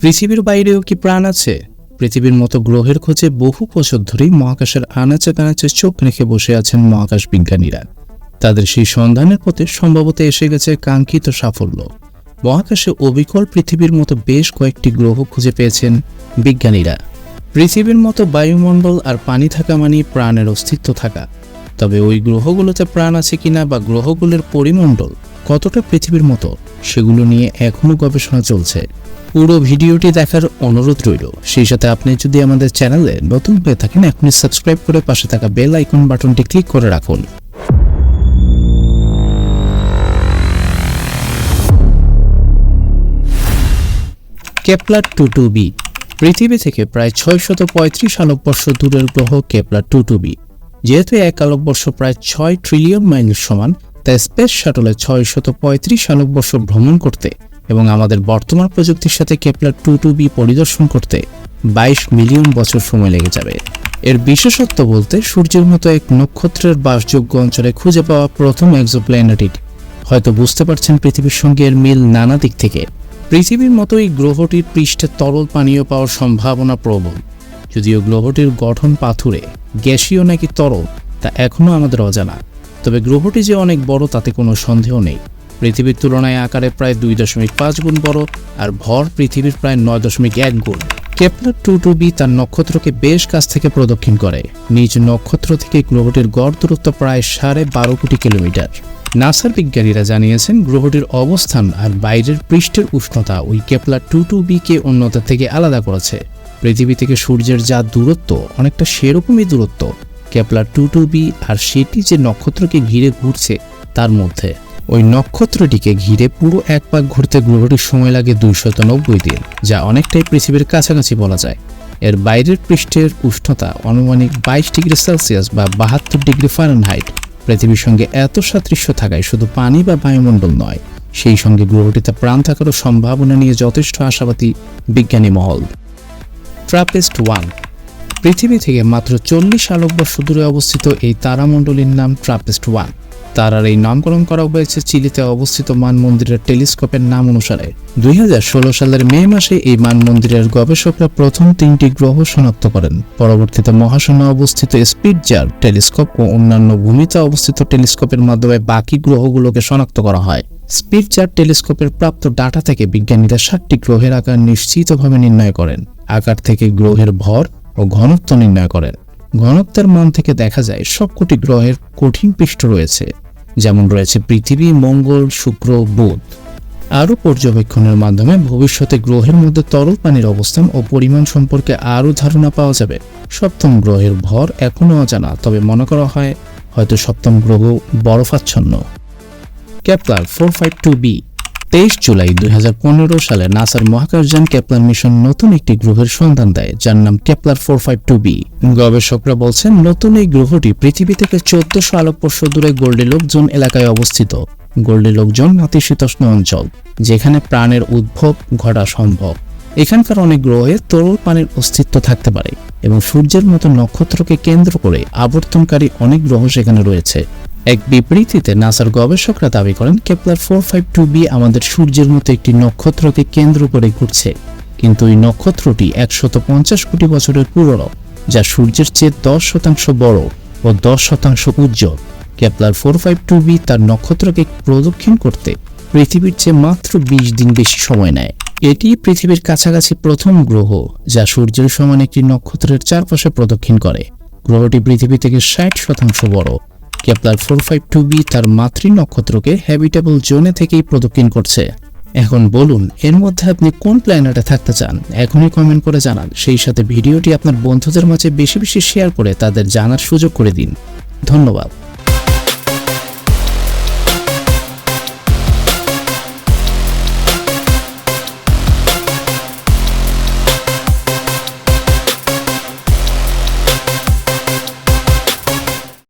পৃথিবীর বাইরেও কি প্রাণ আছে? পৃথিবীর মতো গ্রহের খোঁজে বহু বছর ধরেই মহাকাশের আনাচে কানাচে চোখ রেখে বসে আছেন মহাকাশ বিজ্ঞানীরা। তাদের সেই সন্ধানের পথে সম্ভবত এসে গেছে কাঙ্ক্ষিত সাফল্য। মহাকাশে অবিকল পৃথিবীর মতো বেশ কয়েকটি গ্রহ খুঁজে পেয়েছেন বিজ্ঞানীরা। পৃথিবীর মতো বায়ুমণ্ডল আর পানি থাকা মানেই প্রাণের অস্তিত্ব থাকা। তবে ওই গ্রহগুলোতে প্রাণ আছে কিনা বা গ্রহগুলোর পরিমণ্ডল কতটা পৃথিবীর মতো, সেগুলো নিয়ে এখনও গবেষণা চলছে। পুরো ভিডিওটি দেখার অনুরোধ রইল। সেই সাথে আপনি যদি আমাদের চ্যানেলে নতুন হয়ে থাকেন, এখনই সাবস্ক্রাইব করে পাশে থাকা বেল আইকন বাটনটি ক্লিক করে রাখুন। Kepler two two B. পৃথিবী থেকে প্রায় ছয়শত পঁয়ত্রিশ আলোকবর্ষ দূরের গ্রহ কেপলার টু টু বি। যেহেতু এক আলোকবর্ষ প্রায় ছয় ট্রিলিয়ন মাইলের সমান তাই স্পেস শাটলে ছয়শত পঁয়ত্রিশ আলোকবর্ষ ভ্রমণ করতে এবং আমাদের বর্তমান প্রযুক্তির সাথে কেপলার টু টু বি পরিদর্শন করতে বাইশ মিলিয়ন বছর সময় লেগে যাবে। এর বিশেষত্ব বলতে সূর্যের মতো এক নক্ষত্রের বাসযোগ্য অঞ্চলে খুঁজে পাওয়া প্রথম এক্সোপ্ল্যানেট হয়তো বুঝতে পারছেন পৃথিবীর সঙ্গে এর মিল নানা দিক থেকে। পৃথিবীর মতোই গ্রহটির পৃষ্ঠে তরল পানীয় পাওয়ার সম্ভাবনা প্রবল। যদিও গ্রহটির গঠন পাথুরে, গ্যাসীয় নাকি তরল, তা এখনও আমাদের অজানা। তবে গ্রহটি যে অনেক বড় তাতে কোনো সন্দেহ নেই। পৃথিবীর তুলনায় আকারে প্রায় দুই দশমিক পাঁচ গুণ বড় আর ভর পৃথিবীর প্রায় নয় দশমিক এক গুণ। কেপলার টু টু বি তার নক্ষত্রকে বেশ কাছ থেকে প্রদক্ষিণ করে। নিজ নক্ষত্র থেকে গ্রহটির গড় দূরত্ব প্রায় সাড়ে বারো কোটি কিলোমিটার। নাসার বিজ্ঞানীরা জানিয়েছেন, গ্রহটির অবস্থান আর বাইরের পৃষ্ঠের উষ্ণতা ওই কেপলার টু টু বিকে অন্যতা থেকে আলাদা করেছে। পৃথিবী থেকে সূর্যের যা দূরত্ব, অনেকটা সেরকমই দূরত্ব। কেপলার টু টু বি আর সেটি যে নক্ষত্রকে ঘিরে ঘুরছে তার মধ্যে। ওই নক্ষত্রটিকে ঘিরে পুরো এক পাক ঘুরতে গ্রহটির সময় লাগে দুইশত নব্বই দিন, যা অনেকটাই পৃথিবীর কাছাকাছি বলা যায়। এর বাইরের পৃষ্ঠের উষ্ণতা আনুমানিক বাইশ ডিগ্রি সেলসিয়াস বা বাহাত্তর ডিগ্রি ফারেনহাইট। পৃথিবীর সঙ্গে এত সাদৃশ্য থাকায় শুধু পানি বা বায়ুমণ্ডল নয়, সেই সঙ্গে গ্রহটিতে প্রাণ থাকারও সম্ভাবনা নিয়ে যথেষ্ট আশাবাদী বিজ্ঞানী মহল। ট্রাপেস্ট ওয়ান পৃথিবী থেকে মাত্র চল্লিশ আলোকবর্ষ দূরে অবস্থিত এই তারামণ্ডলীর নাম ট্রাপেস্ট ওয়ান। তারার এই নামকরণ করা হয়েছে চিলিতে অবস্থিত মান মন্দিরের টেলিস্কোপের নাম অনুসারে। দুই হাজার ষোলো সালের মে মাসে এই মান মন্দিরের গবেষকরা প্রথম তিনটি গ্রহ শনাক্ত করেন। পরবর্তীতে মহাশূন্য অবস্থিত স্পিডজার টেলিস্কোপ ও অন্যান্য ভূমিতে অবস্থিত টেলিস্কোপের মাধ্যমে বাকি গ্রহগুলোকে শনাক্ত করা হয়। স্পিডজার টেলিস্কোপের প্রাপ্ত ডাটা থেকে বিজ্ঞানীরা সাতটি গ্রহের আকার নিশ্চিতভাবে নির্ণয় করেন। আকার থেকে গ্রহের ভর ও ঘনত্ব নির্ণয় করেন। ঘনত্বের মান থেকে দেখা যায় সবকটি গ্রহের কঠিন পৃষ্ঠ রয়েছে, যেমন রয়েছে পৃথিবী, মঙ্গল, শুক্র, বুধ। আরও পর্যবেক্ষণের মাধ্যমে ভবিষ্যতে গ্রহের মধ্যে তরল পানির অবস্থান ও পরিমাণ সম্পর্কে আরও ধারণা পাওয়া যাবে। সপ্তম গ্রহের ভর এখনও অজানা, তবে মনে করা হয় হয়তো সপ্তম গ্রহ বরফাচ্ছন্ন। Kepler four five two B তেইশ জুলাই দুই হাজার পনেরো সালে নাসার মহাকাশযান কেপলার মিশন নতুন একটি গ্রহের সন্ধান দেয়, যার নাম Kepler four five two B. গবেষকরা বলছেন, নতুন এই গ্রহটি পৃথিবী থেকে চোদ্দশো আলোকবর্ষ দূরে গোল্ডিলোক জোন এলাকায় অবস্থিত। গোল্ডিলোক জোন নাতিশীতোষ্ণ অঞ্চল, যেখানে প্রাণের উদ্ভব ঘটা সম্ভব। এখানকার অনেক গ্রহে তরল পানির অস্তিত্ব থাকতে পারে। এবং সূর্যের মতো নক্ষত্রকে কেন্দ্র করে আবর্তনকারী অনেক গ্রহ সেখানে রয়েছে। এক বিবৃতিতে নাসার গবেষকরা দাবি করেন, Kepler four five two B আমাদের সূর্যের মতো একটি নক্ষত্রকে কেন্দ্র করে ঘুরছে। কিন্তু এই নক্ষত্রটি একশত পঞ্চাশ কোটি বছরের পুরনো, যা সূর্যের চেয়ে দশ শতাংশ বড় ও দশ শতাংশ উজ্জ্বল। Kepler four five two B তার নক্ষত্রকে প্রদক্ষিণ করতে পৃথিবীর চেয়ে মাত্র বিশ দিন বেশি সময় নেয়। এটি পৃথিবীর কাছাকাছি প্রথম গ্রহ, যা সূর্যের সমান একটি নক্ষত্রের চারপাশে প্রদক্ষিণ করে। গ্রহটি পৃথিবী থেকে ষাট শতাংশ বড়। Kepler four five two B তার মাতৃ নক্ষত্রকে হ্যাবিটেবল জোনে থেকেই প্রদক্ষিণ করছে। এখন বলুন, এর মধ্যে আপনি কোন প্ল্যানেটে থাকতে চান? এখনই কমেন্ট করে জানান। সেই সাথে ভিডিওটি আপনার বন্ধুদের মাঝে বেশি বেশি শেয়ার করে তাদের জানার সুযোগ করে দিন। ধন্যবাদ।